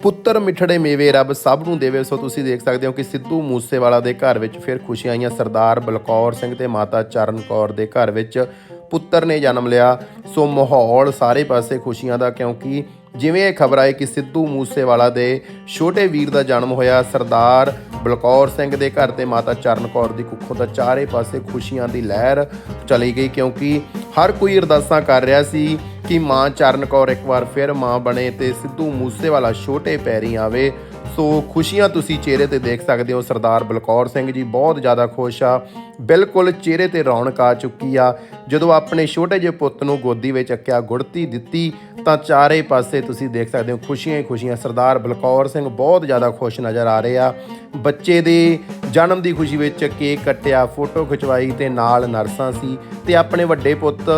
ਪੁੱਤਰ ਮਿੱਠੜੇ ਮੇਵੇ, ਰੱਬ ਸਭ ਨੂੰ ਦੇਵੇ। ਸੋ ਤੁਸੀਂ ਦੇਖ ਸਕਦੇ ਹੋ ਕਿ ਸਿੱਧੂ ਮੂਸੇਵਾਲਾ ਦੇ ਘਰ ਵਿੱਚ ਫਿਰ ਖੁਸ਼ੀਆਂ ਆਈਆਂ। ਸਰਦਾਰ ਬਲਕੌਰ ਸਿੰਘ ਤੇ ਮਾਤਾ ਚਰਨ ਕੌਰ ਦੇ ਘਰ ਵਿੱਚ ਪੁੱਤਰ ਨੇ ਜਨਮ ਲਿਆ। ਸੋ ਮਾਹੌਲ ਸਾਰੇ ਪਾਸੇ ਖੁਸ਼ੀਆਂ ਦਾ, ਕਿਉਂਕਿ ਜਿਵੇਂ ਇਹ ਖਬਰ ਆਈ ਕਿ ਸਿੱਧੂ ਮੂਸੇਵਾਲਾ ਦੇ ਛੋਟੇ ਵੀਰ ਦਾ ਜਨਮ ਹੋਇਆ, ਸਰਦਾਰ ਬਲਕੌਰ ਸਿੰਘ ਦੇ ਘਰ ਤੇ ਮਾਤਾ ਚਰਨ ਕੌਰ ਦੀ ਕੁੱਖੋਂ ਦਾ ਚਾਰੇ ਪਾਸੇ ਖੁਸ਼ੀਆਂ ਦੀ ਲਹਿਰ ਚਲੀ ਗਈ, ਕਿਉਂਕਿ ਹਰ ਕੋਈ ਅਰਦਾਸਾਂ ਕਰ ਰਿਹਾ ਸੀ ਕਿ ਮਾਂ ਚਰਨ ਕੌਰ ਇੱਕ ਵਾਰ ਫਿਰ ਮਾਂ ਬਣੇ ਤੇ ਸਿੱਧੂ ਮੂਸੇਵਾਲਾ ਛੋਟੇ ਪੈਰੀ ਆਵੇ। ਸੋ ਖੁਸ਼ੀਆਂ ਤੁਸੀਂ ਚਿਹਰੇ ਤੇ ਦੇਖ ਸਕਦੇ ਹੋ। ਸਰਦਾਰ ਬਲਕੌਰ ਸਿੰਘ ਜੀ ਬਹੁਤ ਜ਼ਿਆਦਾ ਖੁਸ਼ ਆ। ਬਿਲਕੁਲ ਚਿਹਰੇ ਤੇ ਰੌਣਕ ਆ ਚੁੱਕੀ ਆ। ਜਦੋਂ ਆਪਣੇ ਛੋਟੇ ਜਿਹੇ ਪੁੱਤ ਨੂੰ ਗੋਦੀ ਵਿੱਚ ਚੱਕਿਆ ਗੁੜਤੀ ਦਿੱਤੀ, ਤਾਂ ਚਾਰੇ ਪਾਸੇ ਤੁਸੀਂ ਦੇਖ ਸਕਦੇ ਹੋ ਖੁਸ਼ੀਆਂ ਹੀ ਖੁਸ਼ੀਆਂ। ਸਰਦਾਰ ਬਲਕੌਰ ਸਿੰਘ ਬਹੁਤ ਜ਼ਿਆਦਾ ਖੁਸ਼ ਨਜ਼ਰ ਆ ਰਹੇ ਆ। ਬੱਚੇ ਦੇ ਜਨਮ ਦੀ ਖੁਸ਼ੀ ਵਿੱਚ ਕੇਕ ਕੱਟਿਆ, ਫੋਟੋ ਖਿਚਵਾਈ ਤੇ ਨਾਲ ਨਰਸਾਂ ਸੀ ਤੇ ਆਪਣੇ ਵੱਡੇ ਪੁੱਤ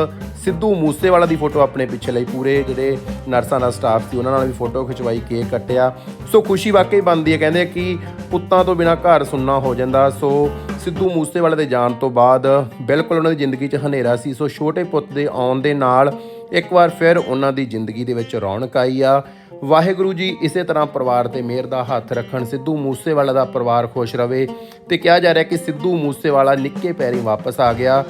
ਸਿੱਧੂ ਮੂਸੇਵਾਲਾ ਦੀ ਫੋਟੋ ਆਪਣੇ ਪਿੱਛੇ ਲਈ। ਪੂਰੇ ਜਿਹੜੇ ਨਰਸਾਂ ਦਾ ਸਟਾਫ ਸੀ, ਉਹਨਾਂ ਨਾਲ ਵੀ ਫੋਟੋ ਖਿਚਵਾਈ, ਕੇਕ ਕੱਟਿਆ। ਸੋ ਖੁਸ਼ੀ ਵਾਕਈ ਬਣਦੀ ਹੈ, ਕਹਿੰਦੇ ਕਿ ਪੁੱਤਾਂ ਤੋਂ ਬਿਨਾ ਘਰ ਸੁੰਨਾ ਹੋ ਜਾਂਦਾ। ਸੋ ਸਿੱਧੂ ਮੂਸੇਵਾਲੇ ਦੇ ਜਾਣ ਤੋਂ ਬਾਅਦ ਬਿਲਕੁਲ ਉਹਨਾਂ ਦੀ ਜ਼ਿੰਦਗੀ 'ਚ ਹਨੇਰਾ ਸੀ। ਸੋ ਛੋਟੇ ਪੁੱਤ ਦੇ ਆਉਣ ਦੇ ਨਾਲ ਇੱਕ ਵਾਰ ਫਿਰ ਉਹਨਾਂ ਦੀ ਜ਼ਿੰਦਗੀ ਦੇ ਵਿੱਚ ਰੌਣਕ ਆਈ ਆ। ਵਾਹਿਗੁਰੂ ਜੀ, ਇਸੇ ਤਰ੍ਹਾਂ ਪਰਿਵਾਰ ਤੇ ਮਿਹਰ ਦਾ ਹੱਥ ਰੱਖਣ, ਸਿੱਧੂ ਮੂਸੇਵਾਲਾ ਦਾ ਪਰਿਵਾਰ ਖੁਸ਼ ਰਵੇ ਤੇ ਕਿਹਾ ਜਾ ਰਿਹਾ ਕਿ ਸਿੱਧੂ ਮੂਸੇਵਾਲਾ ਨਿੱਕੇ ਪੈਰੀ ਵਾਪਸ ਆ ਗਿਆ।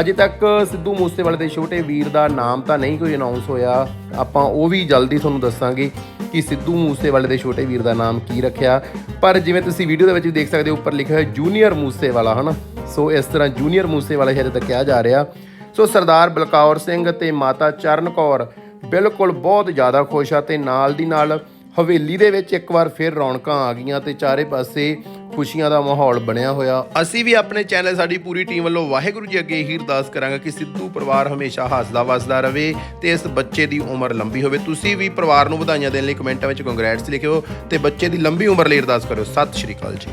ਅਜੇ ਤੱਕ ਸਿੱਧੂ ਮੂਸੇਵਾਲੇ ਦੇ ਛੋਟੇ ਵੀਰ ਦਾ ਨਾਮ ਤਾਂ ਨਹੀਂ ਕੋਈ ਅਨਾਉਂਸ ਹੋਇਆ। ਆਪਾਂ ਉਹ ਵੀ ਜਲਦੀ ਤੁਹਾਨੂੰ ਦੱਸਾਂਗੇ ਕਿ ਸਿੱਧੂ ਮੂਸੇਵਾਲੇ ਦੇ ਛੋਟੇ ਵੀਰ ਦਾ ਨਾਮ ਕੀ ਰੱਖਿਆ। ਪਰ ਜਿਵੇਂ ਤੁਸੀਂ ਵੀਡੀਓ ਦੇ ਵਿੱਚ ਵੀ ਦੇਖ ਸਕਦੇ ਹੋ, ਉੱਪਰ ਲਿਖਿਆ ਹੋਇਆ ਜੂਨੀਅਰ ਮੂਸੇਵਾਲਾ ਹਨਾ? ਸੋ ਇਸ ਤਰ੍ਹਾਂ ਜੂਨੀਅਰ ਮੂਸੇਵਾਲਾ ਹੀ ਹਜੇ ਤੱਕ ਕਿਹਾ ਜਾ ਰਿਹਾ। ਸੋ ਸਰਦਾਰ ਬਲਕੌਰ ਸਿੰਘ ਤੇ ਮਾਤਾ ਚਰਨ ਕੌਰ ਬਿਲਕੁਲ ਬਹੁਤ ਜ਼ਿਆਦਾ ਖੁਸ਼ ਆ ਤੇ ਨਾਲ ਦੀ ਨਾਲ ਹਵੇਲੀ ਦੇ ਵਿੱਚ ਇੱਕ ਵਾਰ ਫਿਰ ਰੌਣਕਾਂ ਆ ਗਈਆਂ ਤੇ ਚਾਰੇ ਪਾਸੇ ਖੁਸ਼ੀਆਂ ਦਾ ਮਾਹੌਲ ਬਣਿਆ ਹੋਇਆ। ਅਸੀਂ ਵੀ ਆਪਣੇ ਚੈਨਲ ਸਾਡੀ ਪੂਰੀ ਟੀਮ ਵੱਲੋਂ ਵਾਹਿਗੁਰੂ ਜੀ ਅੱਗੇ ਇਹੀ ਅਰਦਾਸ ਕਰਾਂਗੇ ਕਿ ਸਿੱਧੂ ਪਰਿਵਾਰ ਹਮੇਸ਼ਾ ਹੱਸਦਾ ਵਸਦਾ ਰਵੇ ਤੇ ਇਸ ਬੱਚੇ ਦੀ ਉਮਰ ਲੰਬੀ ਹੋਵੇ। ਤੁਸੀਂ ਵੀ ਪਰਿਵਾਰ ਨੂੰ ਵਧਾਈਆਂ ਦੇਣ ਲਈ ਕਮੈਂਟਾਂ ਵਿੱਚ ਕੰਗ੍ਰੈਟਸ ਲਿਖਿਓ ਤੇ ਬੱਚੇ ਦੀ ਲੰਬੀ ਉਮਰ ਲਈ ਅਰਦਾਸ ਕਰਿਓ। ਸਤਿ ਸ਼੍ਰੀ ਅਕਾਲ ਜੀ।